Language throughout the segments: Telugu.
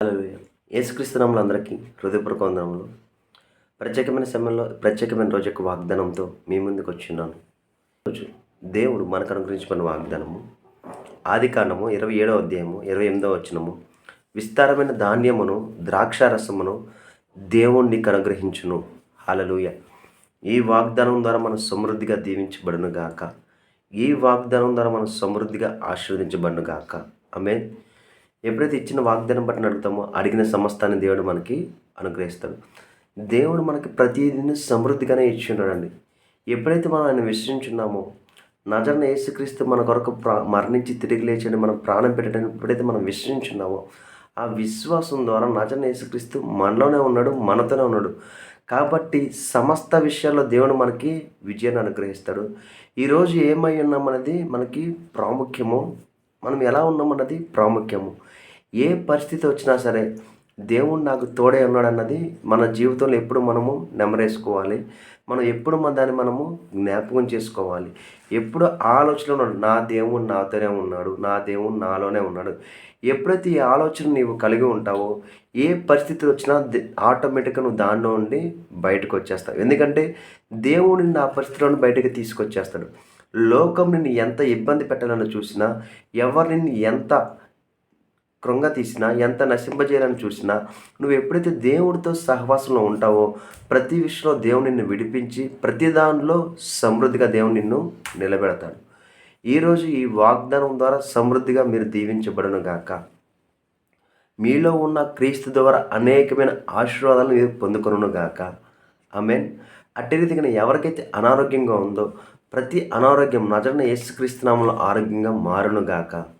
హల్లెలూయా. యేసుక్రీస్తునాములు అందరికీ హృదయపూర్వక వందనములు. ప్రత్యేకమైన సమయంలో ప్రత్యేకమైన రోజు యొక్క వాగ్దానంతో మీ ముందుకు వచ్చిన్నాను. రోజు దేవుడు మనకు అనుగ్రహించిన వాగ్దానము ఆది కాండము ఇరవై ఏడవ అధ్యాయము ఇరవై ఎనిమిదవ వచ్చినము విస్తారమైన ధాన్యమును ద్రాక్షారసమును దేవుణ్ణి అనుగ్రహించును హలలుయ ఈ వాగ్దానం ద్వారా మనం సమృద్ధిగా దీవించబడును గాక ఈ వాగ్దానం ద్వారా మనం సమృద్ధిగా ఆశీర్వదించబడును గాక ఆమె ఎప్పుడైతే ఇచ్చిన వాగ్దానం బట్టి నడుగుతామో అడిగిన సమస్తాన్ని దేవుడు మనకి అనుగ్రహిస్తాడు. దేవుడు మనకి ప్రతిదిన సమృద్ధిగానే ఇచ్చి ఉన్నాడండి ఎప్పుడైతే మనం ఆయన విశ్వసించున్నామో నజరన యేసుక్రీస్తు మన కొరకు ప్రా మరణించి తిరిగి లేచండి మనం ప్రాణం పెట్టడానికి ఎప్పుడైతే మనం విశ్వసించున్నామో ఆ విశ్వాసం ద్వారా నజరన యేసుక్రీస్తు మనలోనే ఉన్నాడు మనతోనే ఉన్నాడు. కాబట్టి సమస్త విషయాల్లో దేవుడు మనకి విజయాన్ని అనుగ్రహిస్తాడు. ఈరోజు ఏమై ఉన్నామన్నది మనకి ప్రాముఖ్యము. మనం ఎలా ఉన్నామన్నది ప్రాముఖ్యము. ఏ పరిస్థితి వచ్చినా సరే దేవుడు నాకు తోడే ఉన్నాడన్నది మన జీవితంలో ఎప్పుడు మనము నెమరేసుకోవాలి. మనం ఎప్పుడు మన దాన్ని మనము జ్ఞాపకం చేసుకోవాలి. ఎప్పుడు ఆలోచన ఉన్నాడు నా దేవుడు నాతోనే ఉన్నాడు నా దేవుడు నాలోనే ఉన్నాడు. ఎప్పుడైతే ఈ ఆలోచన నీవు కలిగి ఉంటావో ఏ పరిస్థితి వచ్చినా ఆటోమేటిక్గా నువ్వు దానిలో ఉండి బయటకు వచ్చేస్తావు. ఎందుకంటే దేవుడిని నా ఆ పరిస్థితిలో బయటకు తీసుకొచ్చేస్తాడు. లోకం నిన్ను ఎంత ఇబ్బంది పెట్టాలని చూసినా ఎవరు నిన్ను ఎంత కృంగ తీసినా ఎంత నశింపజేయాలని చూసినా నువ్వు ఎప్పుడైతే దేవుడితో సహవాసంలో ఉంటావో ప్రతి విషయంలో దేవుడు నిన్ను విడిపించి ప్రతి దానిలో సమృద్ధిగా దేవుడు నిన్ను నిలబెడతాడు. ఈరోజు ఈ వాగ్దానం ద్వారా సమృద్ధిగా మీరు దీవించబడను గాక. మీలో ఉన్న క్రీస్తు ద్వారా అనేకమైన ఆశీర్వాదాలు మీరు పొందుకొను గాక. మీన్ అట్టి రీతిగా ఎవరికైతే అనారోగ్యంగా ఉందో ప్రతి అనారోగ్యం నజరన యేసుక్రీస్తునామంలో ఆరోగ్యంగా మారును గాక.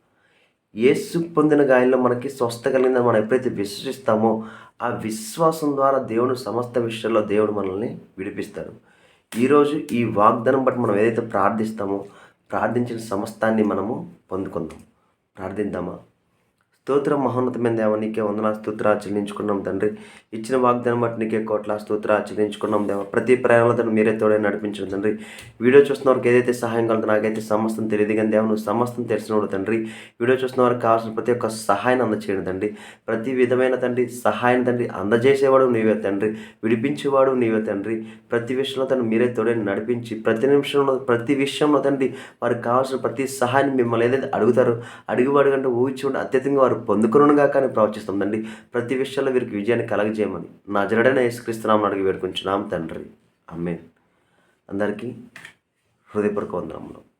యేసు పొందిన గాయంలో మనకి స్వస్థ కలిగిందని మనం ఎప్పుడైతే విశ్వసిస్తామో ఆ విశ్వాసం ద్వారా దేవుడు సమస్త విషయాల్లో దేవుడు మనల్ని విడిపిస్తాడు. ఈరోజు ఈ వాగ్దానం బట్టి మనం ఏదైతే ప్రార్థిస్తామో ప్రార్థించిన సమస్తాన్ని మనము పొందుకుందాం. ప్రార్థిద్దామా? స్తోత్రం మహోన్నతమైన దేవ నీకే వందన స్తోత్ర చెల్లించుకున్నాం తండ్రి. ఇచ్చిన వాగ్దానం బట్టి నీకే కోట్ల స్తోత్ర చెల్లించుకున్నాం దేవ. ప్రతి ప్రయాణంలో మీరే తోడే నడిపించడం తండ్రి. వీడియో చూస్తున్న వారికి ఏదైతే సహాయం కలదో నాకైతే సమస్తం తెలియదు కానీ దేవ నువ్వు సమస్తం తెలిసినోడు తండ్రి. వీడియో చూస్తున్న వారికి కావాల్సిన ప్రతి ఒక్క సహాయాన్ని అందచేయడం తండ్రి. ప్రతి విధమైన తండ్రి సహాయం తండ్రి అందజేసేవాడు నీవే తండ్రి. విడిపించేవాడు నీవే తండ్రి. ప్రతి విషయంలో తండ్రి మీరే తోడే నడిపించి ప్రతి నిమిషంలో ప్రతి విషయంలో తండ్రి వారికి కావాల్సిన ప్రతి సహాయాన్ని మిమ్మల్ని ఏదైతే అడుగుతారో అడిగివాడు కంటే ఊహించుకుంటే అత్యధికంగా వారు పొందుకునుగా కానీ ప్రవచిస్తుందండి. ప్రతి విషయంలో వీరికి విజయాన్ని కలగజేయమని. నా జడైన యేసుక్రీస్తునామని అడిగి వేడుకుంటున్నాం తండ్రి. అమ్మే అందరికీ హృదయపూర్వక వందనములు.